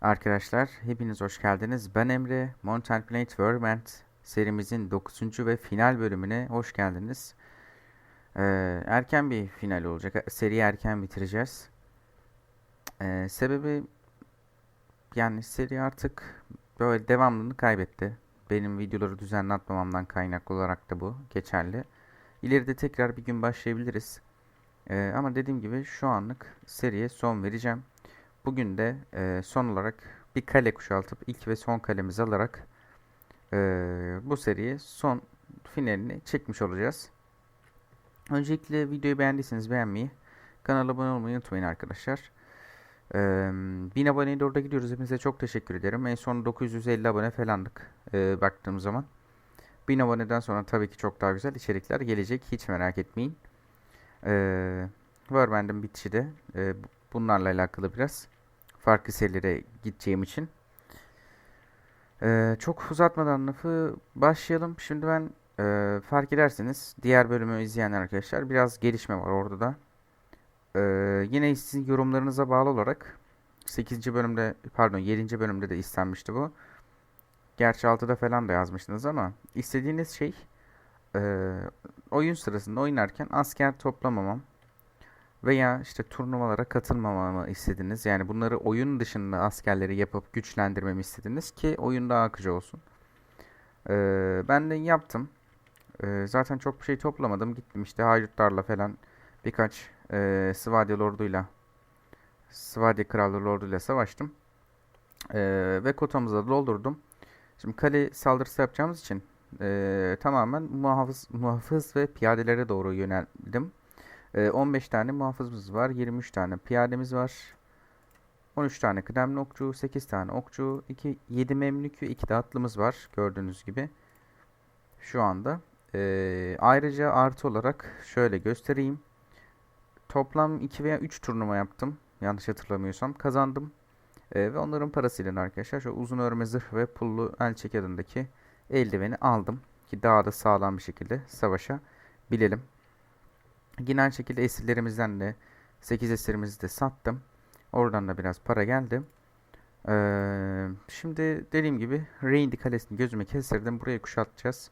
Arkadaşlar hepiniz hoş geldiniz. Ben Emre. Mountain Planet Warband serimizin 9. ve final bölümüne hoş geldiniz. Ee, erken bir final olacak. Seriyi erken bitireceğiz. Ee, sebebi yani seri artık böyle devamlılığını kaybetti. Benim videoları düzenli atmamamdan kaynaklı olarak da bu geçerli. İleride tekrar bir gün başlayabiliriz. Ee, ama dediğim gibi şu anlık seriye son vereceğim. Bugün de e, son olarak bir kale kuşaltıp ilk ve son kalemizi alarak e, bu seriyi son finalini çekmiş olacağız. Öncelikle videoyu beğendiyseniz beğenmeyi, kanala abone olmayı unutmayın arkadaşlar. E, 1000 aboneye doğru da gidiyoruz. Hepinize çok teşekkür ederim. En son 950 abone falandık e, baktığım zaman. 1000 aboneden sonra tabii ki çok daha güzel içerikler gelecek. Hiç merak etmeyin. E, Warband'in bitişi de e, bunlarla alakalı biraz farklı serilere gideceğim için. Ee, çok uzatmadan lafı başlayalım. Şimdi ben e, fark ederseniz diğer bölümü izleyen arkadaşlar biraz gelişme var orada da. Ee, yine sizin yorumlarınıza bağlı olarak 8. bölümde pardon 7. bölümde de istenmişti bu. Gerçi 6'da falan da yazmıştınız ama istediğiniz şey e, oyun sırasında oynarken asker toplamamam veya işte turnuvalara katılmamamı istediniz. Yani bunları oyun dışında askerleri yapıp güçlendirmemi istediniz ki oyun daha akıcı olsun. Ee, ben de yaptım. Ee, zaten çok bir şey toplamadım. Gittim işte haydutlarla falan birkaç e, Svadya lorduyla Svadya krallığı lorduyla savaştım. Ee, ve kotamızı da doldurdum. Şimdi kale saldırısı yapacağımız için e, tamamen muhafız, muhafız ve piyadelere doğru yöneldim. 15 ee, tane muhafızımız var. 23 tane piyademiz var. 13 tane kıdemli okçu, 8 tane okçu, 2, 7 memlük ve 2 de atlımız var. Gördüğünüz gibi. Şu anda. Ee, ayrıca artı olarak şöyle göstereyim. Toplam 2 veya 3 turnuva yaptım. Yanlış hatırlamıyorsam. Kazandım. Ee, ve onların parasıyla arkadaşlar şu uzun örme zırh ve pullu el çek adındaki eldiveni aldım. Ki daha da sağlam bir şekilde savaşa bilelim. Yine aynı şekilde esirlerimizden de 8 esirimizi de sattım. Oradan da biraz para geldi. Ee, şimdi dediğim gibi Reyndi kalesini gözüme kestirdim. Burayı kuşatacağız.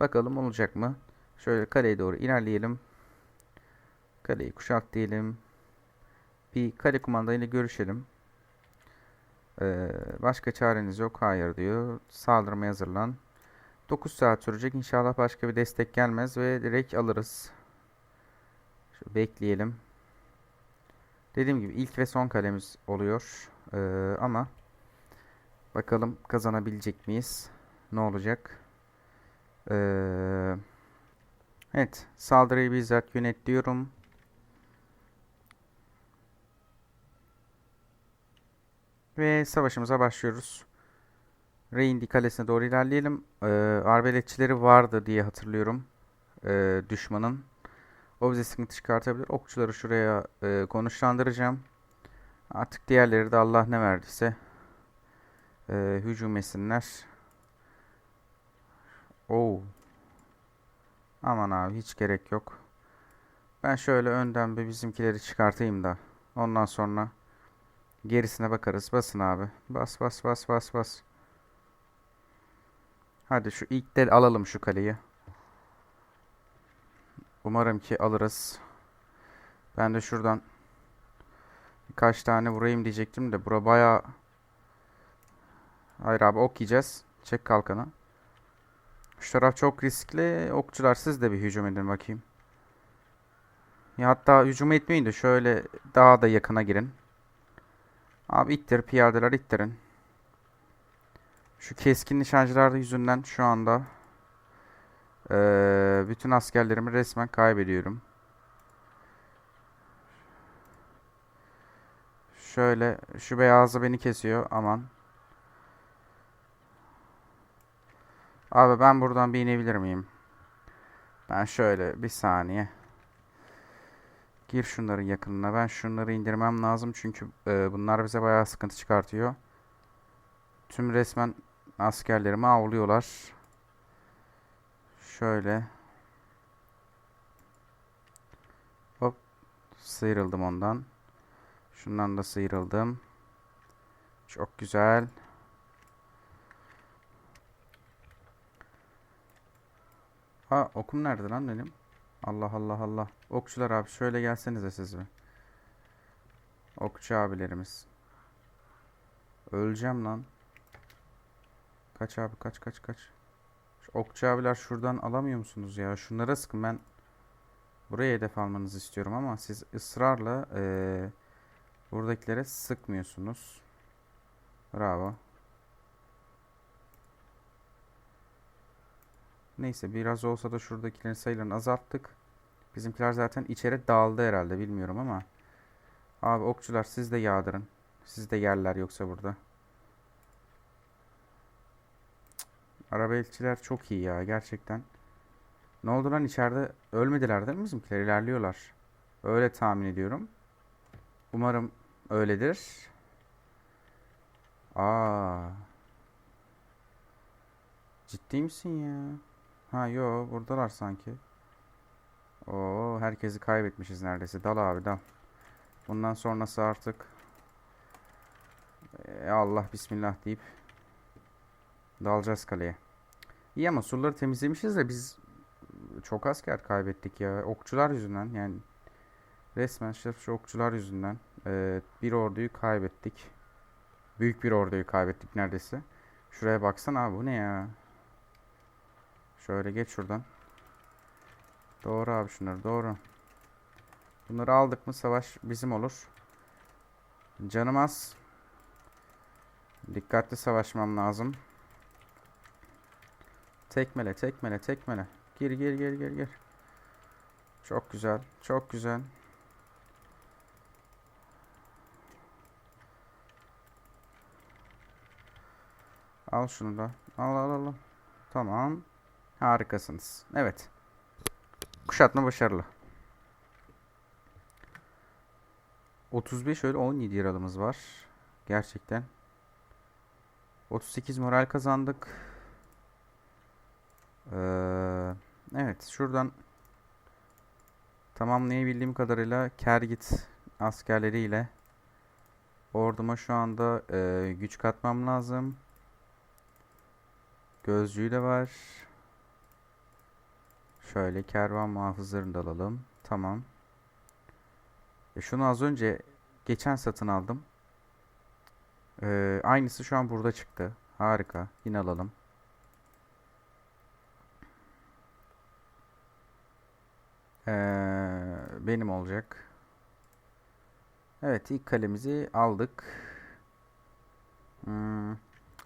Bakalım olacak mı? Şöyle kaleye doğru ilerleyelim. Kaleyi kuşat diyelim. Bir kale kumandayla görüşelim. Ee, başka çareniz yok. Hayır diyor. Saldırmaya hazırlan. 9 saat sürecek. İnşallah başka bir destek gelmez ve direkt alırız. Şu bekleyelim. Dediğim gibi ilk ve son kalemiz oluyor. Ee, ama bakalım kazanabilecek miyiz? Ne olacak? Ee, evet. Saldırıyı bizzat yönetliyorum. Ve savaşımıza başlıyoruz. Reindi kalesine doğru ilerleyelim. Ee, arbeletçileri vardı diye hatırlıyorum. Ee, düşmanın. O bize sıkıntı çıkartabilir. Okçuları şuraya e, konuşlandıracağım. Artık diğerleri de Allah ne verdiyse e, hücum etsinler. Oo. Aman abi hiç gerek yok. Ben şöyle önden bir bizimkileri çıkartayım da. Ondan sonra gerisine bakarız. Basın abi. Bas bas bas bas bas. Hadi şu ilk del alalım şu kaleyi. Umarım ki alırız. Ben de şuradan birkaç tane vurayım diyecektim de bura baya Hayır abi ok yiyeceğiz. Çek kalkanı. Şu taraf çok riskli. Okçular siz de bir hücum edin bakayım. Ya hatta hücum etmeyin de şöyle daha da yakına girin. Abi ittir piyadeler ittirin. Şu keskin nişancılar yüzünden şu anda ee, bütün askerlerimi resmen kaybediyorum. Şöyle şu beyazı beni kesiyor aman. Abi ben buradan bir inebilir miyim? Ben şöyle bir saniye. Gir şunların yakınına. Ben şunları indirmem lazım çünkü e, bunlar bize bayağı sıkıntı çıkartıyor. Tüm resmen askerlerimi avlıyorlar. Şöyle. Hop. Sıyrıldım ondan. Şundan da sıyrıldım. Çok güzel. Aa okum nerede lan benim? Allah Allah Allah. Okçular abi şöyle gelsenize siz mi? Okçu abilerimiz. Öleceğim lan. Kaç abi kaç kaç kaç. Şu okçu abiler şuradan alamıyor musunuz ya? Şunlara sıkın ben buraya hedef almanızı istiyorum ama siz ısrarla eee, buradakilere sıkmıyorsunuz. Bravo. Neyse biraz olsa da şuradakilerin sayılarını azalttık. Bizimkiler zaten içeri dağıldı herhalde bilmiyorum ama. Abi okçular siz de yağdırın. Siz de yerler yoksa burada. Araba elçiler çok iyi ya gerçekten. Ne oldu lan içeride ölmediler değil mi bizimkiler ilerliyorlar. Öyle tahmin ediyorum. Umarım öyledir. Aa. Ciddi misin ya? Ha yo buradalar sanki. Oo herkesi kaybetmişiz neredeyse. Dal abi dal. Bundan sonrası artık e, Allah bismillah deyip dalacağız kaleye. İyi ama surları temizlemişiz de biz çok asker kaybettik ya. Okçular yüzünden yani resmen şu okçular yüzünden e, bir orduyu kaybettik. Büyük bir orduyu kaybettik neredeyse. Şuraya baksana abi bu ne ya? Şöyle geç şuradan. Doğru abi şunları doğru. Bunları aldık mı savaş bizim olur. Canım az. Dikkatli savaşmam lazım. Tekmele tekmele tekmele. Gir gir gir gir gir. Çok güzel. Çok güzel. Al şunu da. Al al al. Tamam. Harikasınız. Evet. Kuşatma başarılı. 35 öyle 17 yaralımız var. Gerçekten. 38 moral kazandık. Ee, evet şuradan tamamlayabildiğim kadarıyla Kergit askerleriyle orduma şu anda e, güç katmam lazım. Gözcüğü de var. Şöyle kervan muhafızlarını da alalım. Tamam. E şunu az önce geçen satın aldım. Ee, aynısı şu an burada çıktı. Harika. Yine alalım. Ee, benim olacak. Evet ilk kalemizi aldık. Hmm.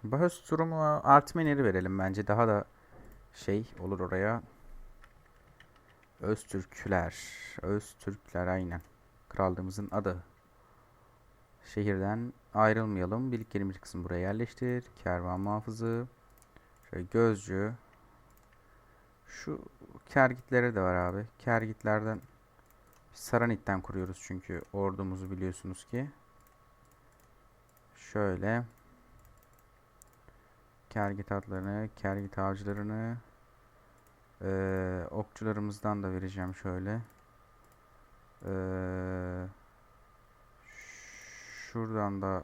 Bahös durumu Artmeneri verelim bence. Daha da şey olur oraya. Öztürkler. Öztürkler aynen. Krallığımızın adı. Şehirden ayrılmayalım. Birliklerimiz kısmı buraya yerleştir. Kervan muhafızı. Şöyle gözcü. Şu kergitlere de var abi. Kergitlerden Saranit'ten kuruyoruz çünkü ordumuzu biliyorsunuz ki. Şöyle. Kergit atlarını, kergit avcılarını ee, okçularımızdan da vereceğim şöyle. Ee, şuradan da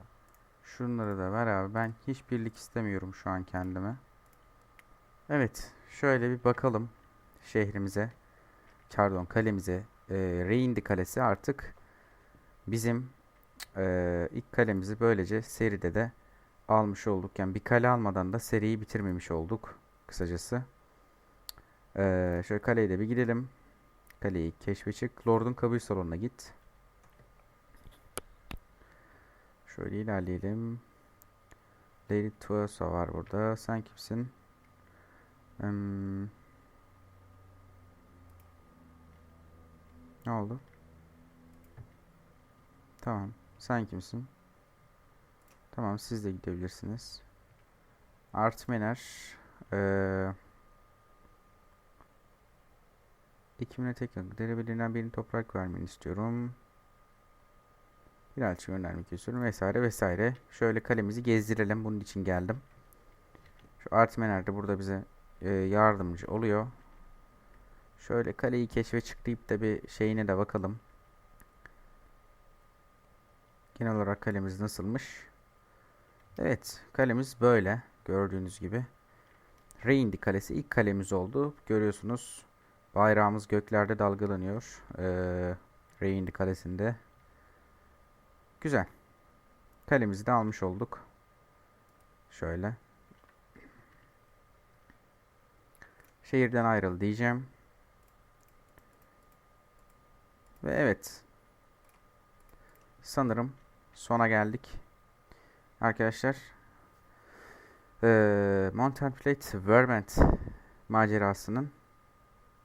şunları da ver abi. Ben hiç birlik istemiyorum şu an kendime. Evet. Şöyle bir bakalım şehrimize. Pardon kalemize. Ee, Reindi kalesi artık bizim e, ilk kalemizi böylece seride de almış olduk. Yani bir kale almadan da seriyi bitirmemiş olduk kısacası. Ee, şöyle kaleye de bir gidelim. Kaleyi keşfe çık. Lord'un kabul salonuna git. Şöyle ilerleyelim. Lady Tuosa var burada. Sen kimsin? Hmm. Ne oldu? Tamam. Sen kimsin? Tamam siz de gidebilirsiniz. Artmener. Eee Ekimine tekrar derebelerinden birinin toprak vermeni istiyorum. Bir elçi göndermek istiyorum vesaire vesaire. Şöyle kalemizi gezdirelim. Bunun için geldim. Şu Artmener de burada bize e, yardımcı oluyor. Şöyle kaleyi keşfe çıklayıp da bir şeyine de bakalım. Genel olarak kalemiz nasılmış? Evet, kalemiz böyle gördüğünüz gibi. Reindi kalesi ilk kalemiz oldu. Görüyorsunuz bayrağımız göklerde dalgalanıyor. Ee, Reindi kalesinde. Güzel. Kalemizi de almış olduk. Şöyle. Şehirden ayrıl diyeceğim. Ve evet. Sanırım sona geldik. Arkadaşlar. Ee, Mountain Plate Vermont macerasının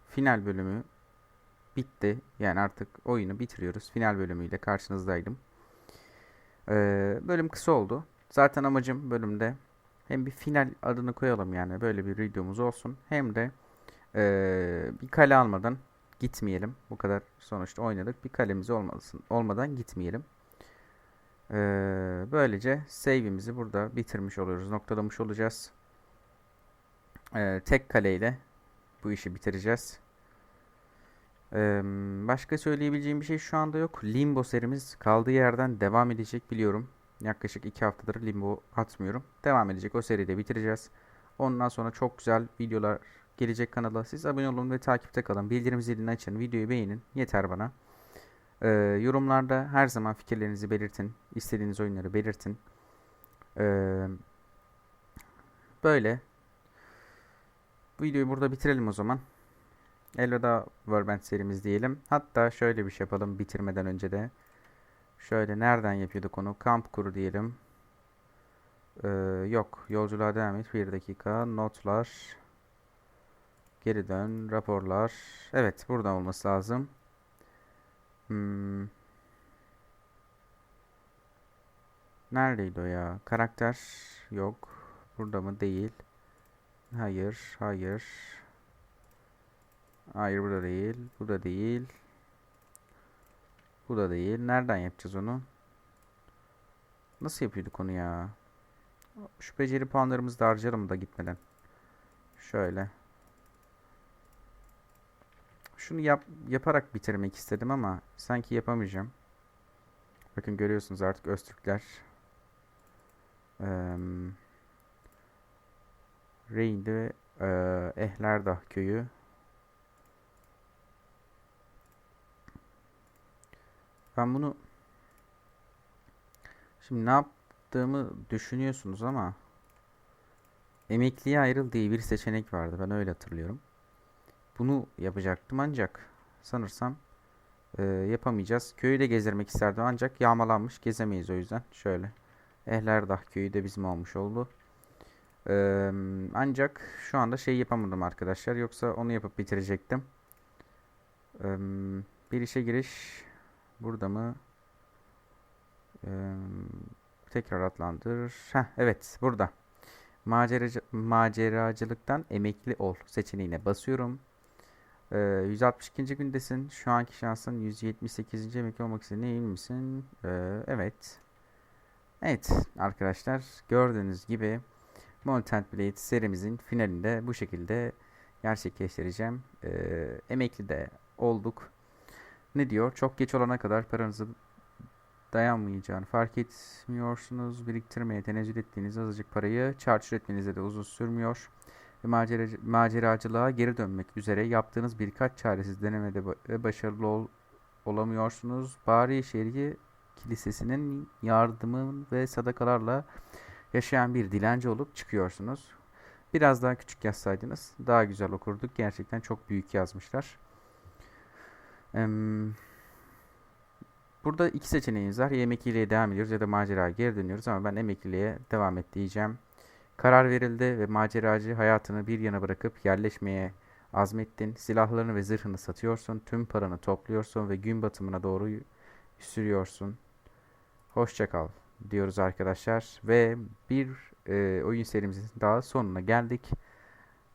final bölümü bitti. Yani artık oyunu bitiriyoruz. Final bölümüyle karşınızdaydım. Ee, bölüm kısa oldu. Zaten amacım bölümde hem bir final adını koyalım yani böyle bir videomuz olsun. Hem de ee, bir kale almadan gitmeyelim. Bu kadar sonuçta oynadık. Bir kalemiz olmasın, olmadan gitmeyelim. Ee, böylece save'imizi burada bitirmiş oluyoruz. Noktalamış olacağız. Ee, tek kaleyle bu işi bitireceğiz. Ee, başka söyleyebileceğim bir şey şu anda yok. Limbo serimiz kaldığı yerden devam edecek biliyorum. Yaklaşık 2 haftadır Limbo atmıyorum. Devam edecek. O seride bitireceğiz. Ondan sonra çok güzel videolar gelecek kanala. Siz abone olun ve takipte kalın. Bildirim zilini açın. Videoyu beğenin. Yeter bana. Ee, yorumlarda her zaman fikirlerinizi belirtin. İstediğiniz oyunları belirtin. Ee, böyle. Videoyu burada bitirelim o zaman. Elveda Warband serimiz diyelim. Hatta şöyle bir şey yapalım bitirmeden önce de. Şöyle nereden yapıyorduk onu? Kamp kuru diyelim. Ee, yok. Yolculuğa devam et. Bir dakika. Notlar. Geri dön. Raporlar. Evet. Burada olması lazım. Hmm. Neredeydi o ya? Karakter yok. Burada mı? Değil. Hayır. Hayır. Hayır burada değil. Bu da değil. Bu da değil. Nereden yapacağız onu? Nasıl yapıyorduk onu ya? Şu beceri puanlarımızı da harcayalım da gitmeden. Şöyle. Şunu yap, yaparak bitirmek istedim ama sanki yapamayacağım. Bakın görüyorsunuz artık Öztürkler. Ee, Reyn'de e, Ehlerdah köyü. Ben bunu şimdi ne yaptığımı düşünüyorsunuz ama emekliye ayrıl diye bir seçenek vardı. Ben öyle hatırlıyorum. Bunu yapacaktım ancak sanırsam e, yapamayacağız. Köyü de gezdirmek isterdim ancak yağmalanmış gezemeyiz o yüzden. Şöyle. Ehlerdah köyü de bizim olmuş oldu. E, ancak şu anda şey yapamadım arkadaşlar. Yoksa onu yapıp bitirecektim. E, bir işe giriş burada mı? E, tekrar adlandır. Heh, evet burada. Maceracı, maceracılıktan emekli ol seçeneğine basıyorum. Ee, 162. gündesin. Şu anki şansın 178. emekli olmak istediğine emin misin? Ee, evet. Evet arkadaşlar gördüğünüz gibi Mountain Blade serimizin finalinde bu şekilde gerçekleştireceğim. Ee, emekli de olduk. Ne diyor? Çok geç olana kadar paranızı dayanmayacağını fark etmiyorsunuz. Biriktirmeye tenezzül ettiğiniz azıcık parayı çarçur etmenize de uzun sürmüyor. Ve maceracı, maceracılığa geri dönmek üzere yaptığınız birkaç çaresiz denemede başarılı ol, olamıyorsunuz. Bari Şehri Kilisesi'nin yardımı ve sadakalarla yaşayan bir dilenci olup çıkıyorsunuz. Biraz daha küçük yazsaydınız daha güzel okurduk. Gerçekten çok büyük yazmışlar. Burada iki seçeneğimiz var. Ya emekliliğe devam ediyoruz ya da maceraya geri dönüyoruz ama ben emekliliğe devam et diyeceğim. Karar verildi ve maceracı hayatını bir yana bırakıp yerleşmeye azmettin. Silahlarını ve zırhını satıyorsun. Tüm paranı topluyorsun ve gün batımına doğru sürüyorsun. Hoşçakal diyoruz arkadaşlar. Ve bir e, oyun serimizin daha sonuna geldik.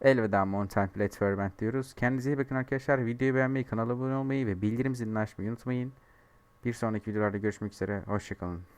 Elveda Mountain Platform diyoruz. Kendinize iyi bakın arkadaşlar. Videoyu beğenmeyi, kanala abone olmayı ve bildirim zilini açmayı unutmayın. Bir sonraki videolarda görüşmek üzere. Hoşçakalın.